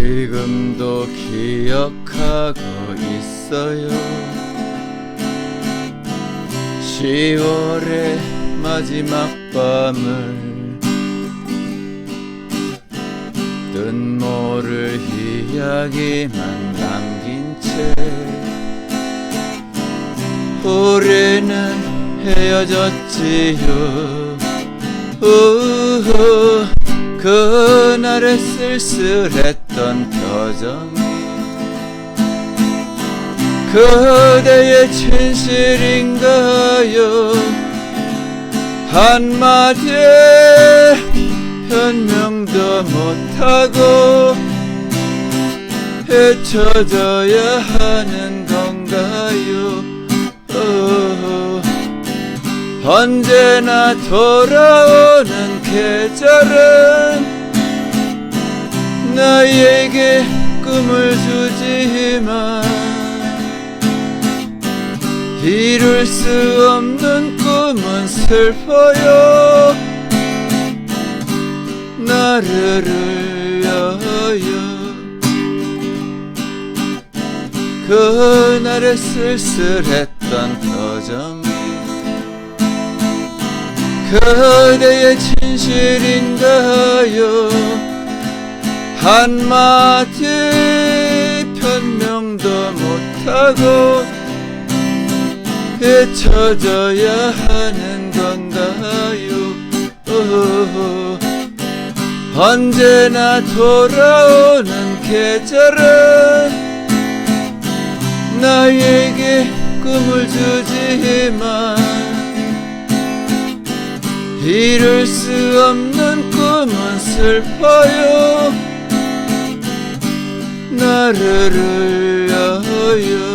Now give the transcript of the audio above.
지금도 기억하고 있어요. 10월의 마지막 밤을 뜻모를 이야기만 남긴 채 우리는 헤어졌지요. 우후 그날의 쓸쓸했던 표정이 그대의 진실인가요? 한마디에 변명도 못하고 헤쳐져야 하는 건가요? 어, 언제나 돌아오는 계절은 나에게 꿈을 주지만 이룰 수 없는 꿈은 슬퍼요. 나를 울려요. 그날의 쓸쓸했던 표정이 그대의 진실인가요 한마디 변명도 못하고 잊혀져야 하는 건가요. 언제나 돌아오는 계절은 나에게 꿈을 주지만 이룰 수 없는 꿈은 슬퍼요 나를 울려요